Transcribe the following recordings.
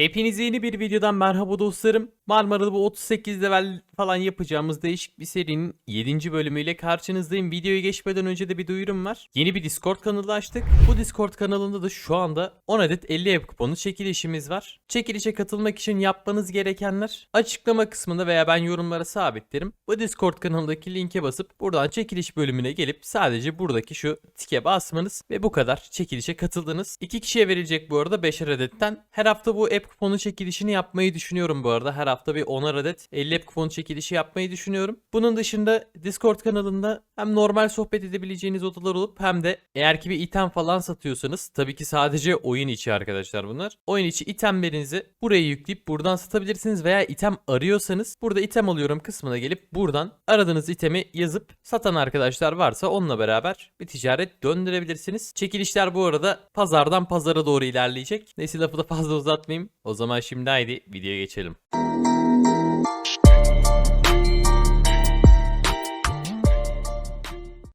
Hepinize yeni bir videodan merhaba dostlarım. Marmara'da bu 38 level falan yapacağımız değişik bir serinin 7. bölümüyle karşınızdayım. Videoya geçmeden önce de bir duyurum var. Yeni bir Discord kanalı açtık. Bu Discord kanalında da şu anda 10 adet 50 ev kuponu çekilişimiz var. Çekilişe katılmak için yapmanız gerekenler açıklama kısmında veya ben yorumlara sabitlerim. Bu Discord kanalındaki linke basıp buradan çekiliş bölümüne gelip sadece buradaki şu tike basmanız ve bu kadar çekilişe katıldınız. İki kişiye verilecek bu arada 5'er adetten. Her hafta bu app kuponu çekilişini yapmayı düşünüyorum bu arada. Her hafta bir 10'ar adet 50 app kuponu çekilişi yapmayı düşünüyorum. Bunun dışında Discord kanalında hem normal sohbet edebileceğiniz odalar olup hem de eğer ki bir item falan satıyorsanız tabii ki sadece oyun içi arkadaşlar bunlar. Oyun içi itemlerinizi buraya yükleyip buradan satabilirsiniz veya item arıyorsanız burada item alıyorum kısmına gelip buradan aradığınız itemi yazıp satan arkadaşlar varsa onunla beraber bir ticaret döndürebilirsiniz. Çekilişler bu arada pazardan pazara doğru ilerleyecek. Neyse lafı da fazla uzatmayayım. O zaman şimdi haydi videoya geçelim.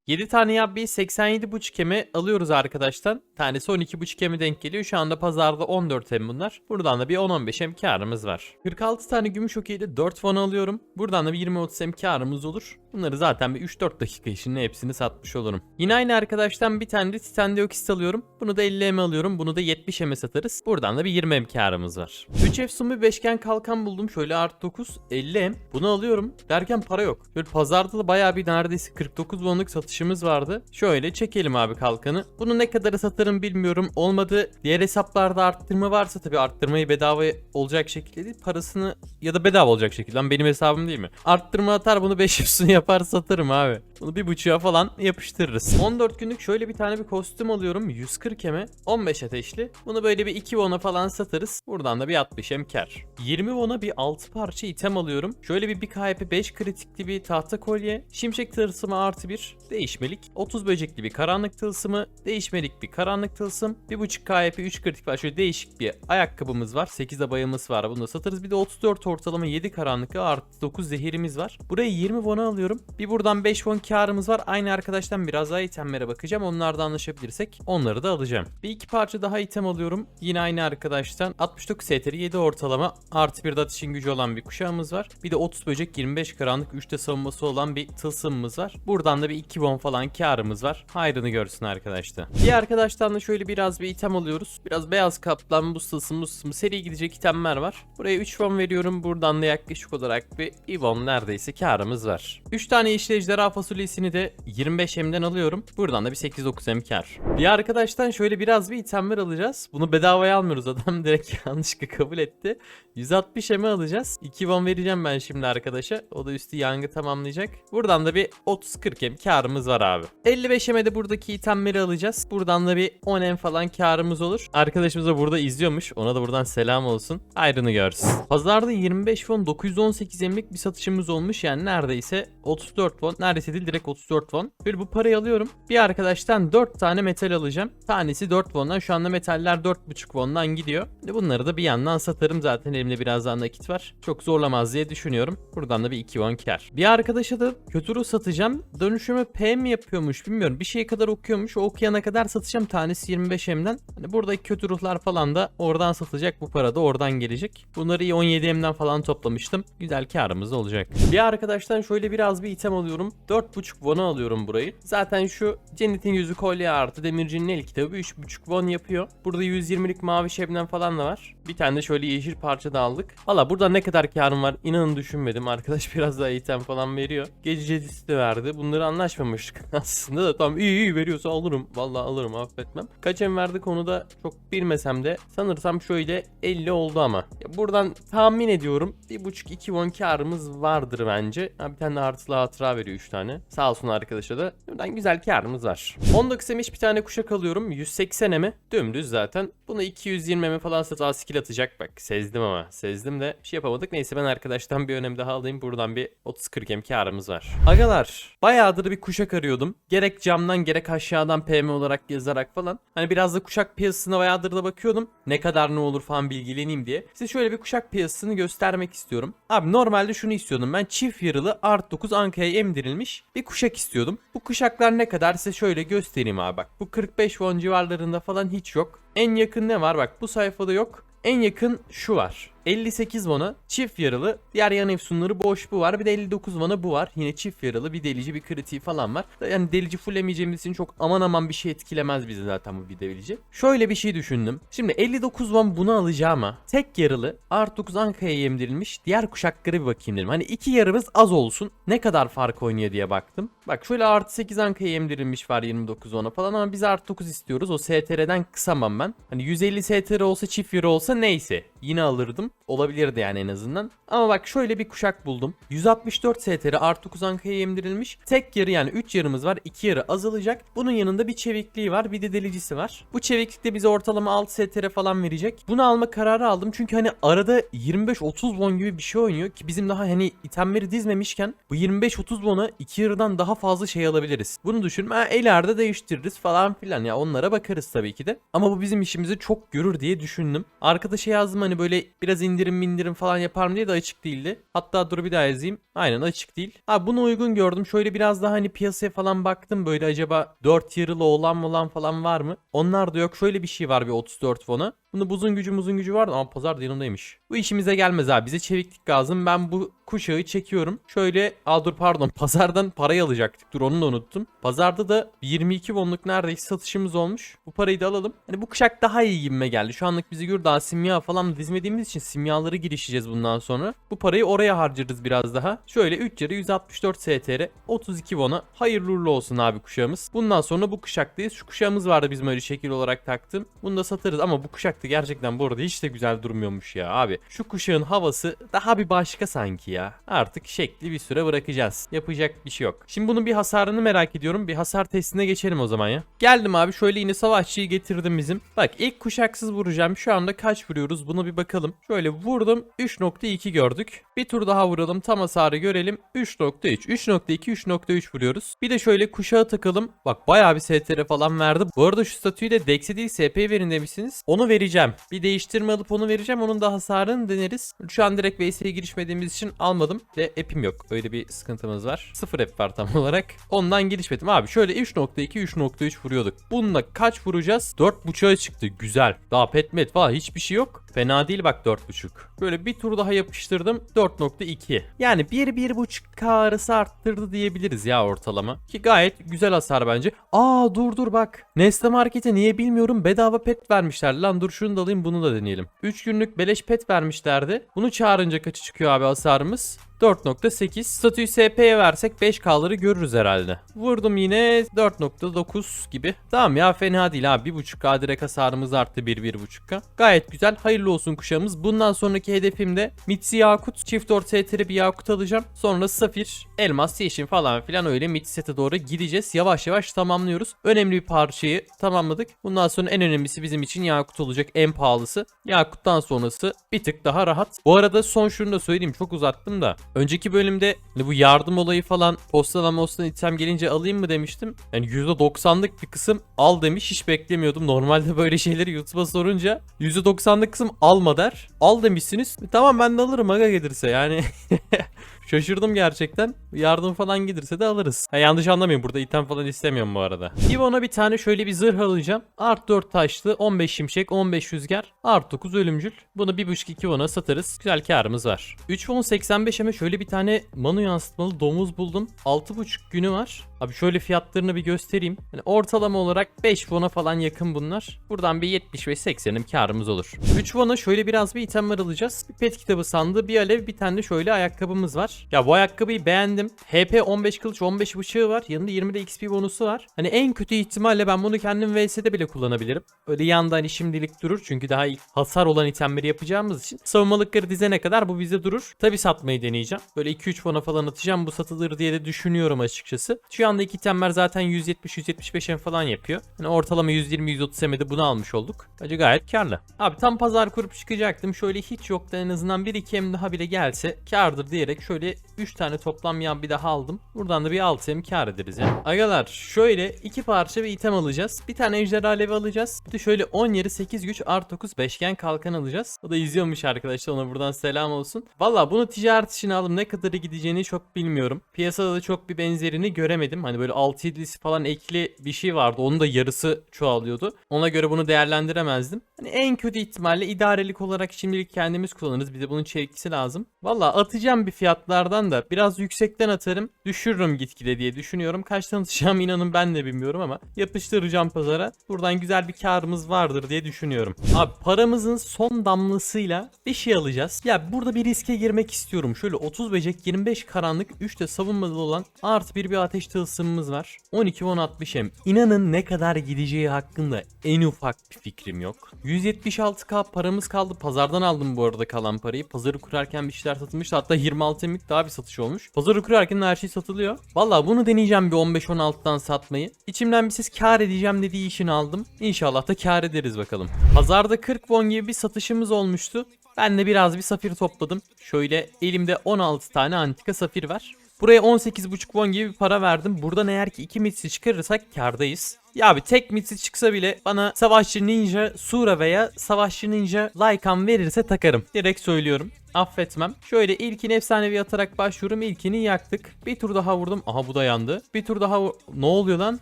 Yedi tane yabbi 87,5 eme alıyoruz arkadaştan. Tanesi 12,5 eme denk geliyor. Şu anda pazarda 14 em bunlar. Buradan da bir 10-15 em karımız var. 46 tane gümüş okeyde 4 fon alıyorum. Buradan da bir 20-30 em karımız olur. Bunları zaten bir 3-4 dakika içinde hepsini satmış olurum. Yine aynı arkadaştan bir tane de titan dioksit alıyorum. Bunu da 50 em alıyorum. Bunu da 70 eme satarız. Buradan da bir 20 em karımız var. 3 efsun bir beşgen kalkan buldum. Şöyle art 9 50 em. Bunu alıyorum. Derken para yok. Böyle pazarda da bayağı bir neredeyse 49 wonluk satışımız vardı. Şöyle çekelim abi kalkanı. Bunu ne kadara satarım bilmiyorum. Olmadı diğer hesaplarda arttırma varsa tabii arttırmayı bedava olacak şekilde değil. Parasını ya da bedava olacak şekilde. Lan benim hesabım değil mi? Arttırma atar bunu 5 efsun yapar satarım abi. Bunu bir buçuğa falan yapıştırırız. 14 günlük şöyle bir tane bir kostüm alıyorum. 140 eme 15 ateşli. Bunu böyle bir 2 won'a falan satarız. Buradan da bir 60 em kar. 20 won'a bir 6 parça item alıyorum. Şöyle bir 1 KP 5 kritikli bir tahta kolye. Şimşek tılsımı artı bir değişmelik. 30 böcekli bir karanlık tılsımı. Değişmelik bir karanlık tılsım. 1.5 KP 3 kritik var. Şöyle değişik bir ayakkabımız var. 8 de bayımız var. Bunu da satarız. Bir de 34 ortalama 7 karanlık artı 9 zehirimiz var. Buraya 20 won'a alıyorum. Bir buradan 5 won karımız var. Aynı arkadaştan biraz daha itemlere bakacağım. Onlarda anlaşabilirsek onları da alacağım. Bir iki parça daha item alıyorum. Yine aynı arkadaştan 69 STR 7 ortalama artı bir ateşin gücü olan bir kuşağımız var. Bir de 30 böcek 25 karanlık 3'te savunması olan bir tılsımımız var. Buradan da bir 2 won falan karımız var. Hayrını görsün arkadaşlar. Bir arkadaştan da şöyle biraz bir item alıyoruz. Biraz beyaz kaplan bu tılsım bu tılsım seri gidecek itemler var. Buraya 3 won veriyorum. Buradan da yaklaşık olarak bir 1 won neredeyse karımız var. 3 tane yeşil ejderha fasulyesini de 25 M'den alıyorum. Buradan da bir 8-9 M kar. Bir arkadaştan şöyle biraz bir itemler alacağız. Bunu bedavaya almıyoruz adam direkt yanlışlıkla kabul etti. 160 M'e alacağız. 2 won vereceğim ben şimdi arkadaşa. O da üstü yangı tamamlayacak. Buradan da bir 30-40 M karımız var abi. 55 M'e de buradaki itemleri alacağız. Buradan da bir 10 M falan karımız olur. Arkadaşımız da burada izliyormuş. Ona da buradan selam olsun. Ayrını görsün. Pazarda 25 won 918 M'lik bir satışımız olmuş. Yani neredeyse 34 won. Neredeyse değil direkt 34 won. Böyle bu parayı alıyorum. Bir arkadaştan 4 tane metal alacağım. Tanesi 4 won'dan. Şu anda metaller 4.5 won'dan gidiyor. Bunları da bir yandan satarım. Zaten elimde biraz daha nakit var. Çok zorlamaz diye düşünüyorum. Buradan da bir 2 won kar. Bir arkadaşa da kötü ruh satacağım. Dönüşümü P mi yapıyormuş bilmiyorum. Bir şeye kadar okuyormuş. O okuyana kadar satacağım. Tanesi 25 M'den. Hani buradaki kötü ruhlar falan da oradan satacak. Bu para da oradan gelecek. Bunları iyi 17 M'den falan toplamıştım. Güzel karımız olacak. Bir arkadaştan şöyle biraz bir item alıyorum. 4.5 won'a alıyorum burayı. Zaten şu Cennetin Yüzü kolye artı demircinin el kitabı 3.5 won yapıyor. Burada 120'lik mavi şebnem falan da var. Bir tane de şöyle yeşil parça da aldık. Valla burada ne kadar karım var inanın düşünmedim. Arkadaş biraz daha item falan veriyor. Gece cedisi de verdi. Bunları anlaşmamıştık aslında da tam iyi iyi veriyorsa alırım. Valla alırım affetmem. Kaç em verdi konuda çok bilmesem de sanırsam şöyle 50 oldu ama. Ya buradan tahmin ediyorum 1.5-2 won karımız vardır bence. Ha, bir tane de artılı hatıra veriyor 3 tane. Sağ olsun arkadaşa da. Buradan güzel karımız var. 19 emiş bir tane kuşak alıyorum. 180 eme. Dümdüz zaten. Bunu 220 eme falan sata skill atacak. Bak sezdim ama. Sezdim de bir şey yapamadık. Neyse ben arkadaştan bir önem daha alayım. Buradan bir 30-40 em karımız var. Agalar bayağıdır bir kuşak arıyordum. Gerek camdan gerek aşağıdan PM olarak yazarak falan. Hani biraz da kuşak piyasasına bayağıdır da bakıyordum. Ne kadar ne olur falan bilgileneyim diye. Size şöyle bir kuşak piyasasını göstermek istiyorum. Abi normalde şunu istiyordum. Ben çift yarılı art 9 Anka'ya emdirilmiş bir kuşak istiyordum. Bu kuşaklar ne kadar size şöyle göstereyim abi bak. Bu 45 won civarlarında falan hiç yok. En yakın ne var bak bu sayfada yok. En yakın şu var. 58 Van'a çift yaralı. Diğer yan efsunları boş bu var. Bir de 59 Van'a bu var. Yine çift yaralı bir delici bir kritiği falan var. Yani delici fullemeyeceğimiz için çok aman aman bir şey etkilemez bizi zaten bu bir delici. Şöyle bir şey düşündüm. Şimdi 59 Van bunu alacağıma tek yaralı artı 9 Anka'ya yemdirilmiş diğer kuşaklara bir bakayım dedim. Hani iki yarımız az olsun. Ne kadar fark oynuyor diye baktım. Bak şöyle artı 8 Anka'ya yemdirilmiş var 29 Van'a falan ama biz artı 9 istiyoruz. O STR'den kısamam ben. Hani 150 STR olsa çift yarı olsa neyse. Yine alırdım. Olabilirdi yani en azından. Ama bak şöyle bir kuşak buldum. 164 STR artı 9 Anka'ya emdirilmiş. Tek yarı yani 3 yarımız var. 2 yarı azalacak. Bunun yanında bir çevikliği var. Bir de delicisi var. Bu çeviklikte bize ortalama 6 STR falan verecek. Bunu alma kararı aldım. Çünkü hani arada 25-30 won gibi bir şey oynuyor ki bizim daha hani itemleri dizmemişken bu 25-30 won'a 2 yarıdan daha fazla şey alabiliriz. Bunu düşün. Ha, ileride değiştiririz falan filan. Ya onlara bakarız tabii ki de. Ama bu bizim işimizi çok görür diye düşündüm. Arkadaşa yazdım hani böyle biraz indirim indirim falan yapar mı diye de açık değildi. Hatta dur bir daha yazayım. Aynen açık değil. Ha bunu uygun gördüm. Şöyle biraz daha hani piyasaya falan baktım. Böyle acaba 4 yarılı olan olan falan var mı? Onlar da yok. Şöyle bir şey var bir 34 fona. Bunda buzun gücü muzun gücü vardı ama pazar da yanındaymış. Bu işimize gelmez abi. Bize çeviklik lazım. Ben bu kuşağı çekiyorum. Şöyle aa dur pardon pazardan parayı alacaktık. Dur onu da unuttum. Pazarda da bir 22 wonluk neredeyse satışımız olmuş. Bu parayı da alalım. Hani bu kuşak daha iyi gibime geldi. Şu anlık bizi gör daha simya falan dizmediğimiz için simyaları girişeceğiz bundan sonra. Bu parayı oraya harcarız biraz daha. Şöyle 3 yarı 164 STR 32 won'a hayırlı uğurlu olsun abi kuşağımız. Bundan sonra bu kuşaktayız. Şu kuşağımız vardı bizim öyle şekil olarak taktım. Bunu da satarız ama bu kuşak da gerçekten bu arada hiç de güzel durmuyormuş ya abi. Şu kuşağın havası daha bir başka sanki ya. Artık şekli bir süre bırakacağız. Yapacak bir şey yok. Şimdi bunun bir hasarını merak ediyorum. Bir hasar testine geçelim o zaman ya. Geldim abi şöyle yine savaşçıyı getirdim bizim. Bak ilk kuşaksız vuracağım. Şu anda kaç vuruyoruz buna bir bakalım. Şöyle vurdum 3.2 gördük. Bir tur daha vuralım tam hasarı görelim. 3.3 3.2 3.3 vuruyoruz. Bir de şöyle kuşağı takalım. Bak bayağı bir STR falan verdi. Bu arada şu statüyü de Dex'e değil SP verin demişsiniz. Onu vereceğim. Bir değiştirme alıp onu vereceğim. Onun da hasarını deneriz. Şu an direkt VS'ye girişmediğimiz için almadım. Ve app'im yok. Öyle bir sıkıntımız var. Sıfır app var tam olarak. Ondan girişmedim. Abi şöyle 3.2 3.3 vuruyorduk. Bununla kaç vuracağız? 4.5'a çıktı. Güzel. Daha petmet falan hiçbir şey yok. Fena değil bak 4.5. Böyle bir tur daha yapıştırdım. 4.2. Yani 1-1.5k arası arttırdı diyebiliriz ya ortalama. Ki gayet güzel hasar bence. Aa dur dur bak. Nestle Market'e niye bilmiyorum bedava pet vermişler. Lan dur şunu da alayım bunu da deneyelim. 3 günlük beleş pet vermişlerdi. Bunu çağırınca kaçı çıkıyor abi hasarımız? 4.8. Statüyü SP'ye versek 5K'ları görürüz herhalde. Vurdum yine 4.9 gibi. Tamam ya fena değil abi. 1.5K direkt hasarımız arttı 1-1.5K. Gayet güzel. Hayırlı olsun kuşağımız. Bundan sonraki hedefim de Mitsi Yakut. Çift orta setleri bir Yakut alacağım. Sonra Safir, Elmas, Yeşil falan filan öyle Mitsi sete doğru gideceğiz. Yavaş yavaş tamamlıyoruz. Önemli bir parçayı tamamladık. Bundan sonra en önemlisi bizim için Yakut olacak. En pahalısı. Yakut'tan sonrası bir tık daha rahat. Bu arada son şunu da söyleyeyim. Çok uzattım da. Önceki bölümde hani bu yardım olayı falan postalama olsun item gelince alayım mı demiştim. Yani %90'lık bir kısım al demiş hiç beklemiyordum. Normalde böyle şeyleri YouTube'a sorunca %90'lık kısım alma der. Al demişsiniz. Tamam ben de alırım aga gelirse yani. Şaşırdım gerçekten. Yardım falan gelirse de alırız. Ha, yanlış anlamayın burada item falan istemiyorum bu arada. Ivon'a bir tane şöyle bir zırh alacağım. Art 4 taşlı 15 şimşek 15 rüzgar. Art 9 ölümcül. Bunu 1.5-2 Ivon'a satarız. Güzel karımız var. 3 won 85 ama şöyle bir tane manu yansıtmalı domuz buldum. 6.5 günü var. Abi şöyle fiyatlarını bir göstereyim. Yani ortalama olarak 5 won'a falan yakın bunlar. Buradan bir 75 80'im karımız olur. 3 won'a şöyle biraz bir itemler alacağız. Bir pet kitabı sandığı, bir alev, bir tane de şöyle ayakkabımız var. Ya bu ayakkabıyı beğendim. HP 15 kılıç 15 bıçağı var. Yanında 20 de XP bonusu var. Hani en kötü ihtimalle ben bunu kendim VS'de bile kullanabilirim. Öyle yanda hani şimdilik durur. Çünkü daha ilk hasar olan itemleri yapacağımız için. Savunmalıkları dizene kadar bu bize durur. Tabi satmayı deneyeceğim. Böyle 2-3 fona falan atacağım. Bu satılır diye de düşünüyorum açıkçası. Şu anda iki itemler zaten 170-175 en falan yapıyor. Yani ortalama 120-130 emede bunu almış olduk. Bence gayet karlı. Abi tam pazar kurup çıkacaktım. Şöyle hiç yoktu en azından 1-2 em daha bile gelse kardır diyerek şöyle 3 tane toplam yan bir daha aldım. Buradan da bir 6 em kar ederiz ya. Agalar şöyle iki parça bir item alacağız. Bir tane ejderha alevi alacağız. Bir de şöyle 10 yeri 8 güç artı 9 beşgen kalkan alacağız. O da izliyormuş arkadaşlar ona buradan selam olsun. Valla bunu ticaret için aldım. Ne kadarı gideceğini çok bilmiyorum. Piyasada da çok bir benzerini göremedim. Ekledim. Hani böyle 6-7'lisi falan ekli bir şey vardı. Onun da yarısı çoğalıyordu. Ona göre bunu değerlendiremezdim. Hani en kötü ihtimalle idarelik olarak şimdilik kendimiz kullanırız. Bize bunun çevikisi lazım. Valla atacağım bir fiyatlardan da biraz yüksekten atarım. Düşürürüm gitgide diye düşünüyorum. Kaçtan atacağım inanın ben de bilmiyorum ama yapıştıracağım pazara. Buradan güzel bir karımız vardır diye düşünüyorum. Abi paramızın son damlasıyla bir şey alacağız. Ya burada bir riske girmek istiyorum. Şöyle 30 becek 25 karanlık 3 de savunmalı olan artı bir bir ateş tılsımımız var. 12 10 60 hem. İnanın ne kadar gideceği hakkında en ufak bir fikrim yok. 176k paramız kaldı. Pazardan aldım bu arada kalan parayı. Pazarı kurarken bir şeyler satılmıştı. Hatta 26 emlik daha bir satış olmuş. Pazarı kurarken her şey satılıyor. Valla bunu deneyeceğim bir 15-16'dan satmayı. İçimden bir ses kar edeceğim dediği işini aldım. İnşallah da kar ederiz bakalım. Pazarda 40 won gibi bir satışımız olmuştu. Ben de biraz bir safir topladım. Şöyle elimde 16 tane antika safir var. Buraya 18,5 won gibi bir para verdim. Buradan eğer ki 2 mitsi çıkarırsak kardayız. Ya abi tek mitsi çıksa bile bana Savaşçı Ninja Sura veya Savaşçı Ninja Lycan verirse takarım. Direkt söylüyorum. Affetmem. Şöyle ilkini efsanevi atarak başlıyorum. İlkini yaktık. Bir tur daha vurdum. Aha bu da yandı. Bir tur daha Ne oluyor lan?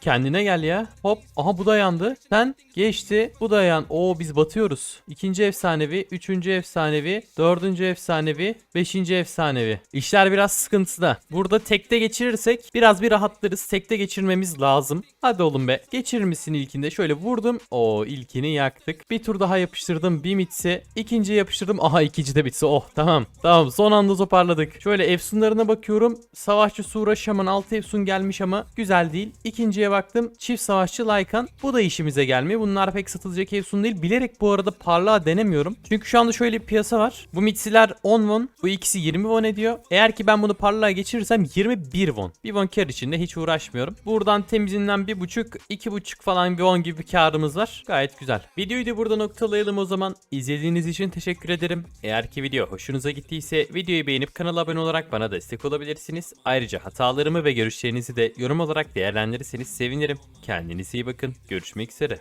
Kendine gel ya. Hop. Aha bu da yandı. Sen geçti. Bu da yan. Oo biz batıyoruz. İkinci efsanevi. Üçüncü efsanevi. Dördüncü efsanevi. Beşinci efsanevi. İşler biraz sıkıntıda. Burada tekte geçirirsek biraz bir rahatlarız. Tekte geçirmemiz lazım. Hadi oğlum be. Geçirir misin ilkinde? Şöyle vurdum. Oo ilkini yaktık. Bir tur daha yapıştırdım. Bir mitsi. İkinciye yapıştırdım. Aha ikinci de bitsi. Oh tamam. Tamam son anda toparladık. Şöyle efsunlarına bakıyorum. Savaşçı Sura Şaman 6 efsun gelmiş ama güzel değil. İkinciye baktım. Çift savaşçı Lycan. Bu da işimize gelmiyor. Bunlar pek satılacak efsun değil. Bilerek bu arada parlağı denemiyorum. Çünkü şu anda şöyle bir piyasa var. Bu mitsiler 10 won. Bu ikisi 20 won ediyor. Eğer ki ben bunu parlağa geçirirsem 21 won. Bir won kar içinde hiç uğraşmıyorum. Buradan temizinden 1.5 2.5 falan bir won gibi bir karımız var. Gayet güzel. Videoyu da burada noktalayalım o zaman. İzlediğiniz için teşekkür ederim. Eğer ki video hoşunuza gittiyse videoyu beğenip kanala abone olarak bana destek olabilirsiniz. Ayrıca hatalarımı ve görüşlerinizi de yorum olarak değerlendirirseniz sevinirim. Kendinize iyi bakın. Görüşmek üzere.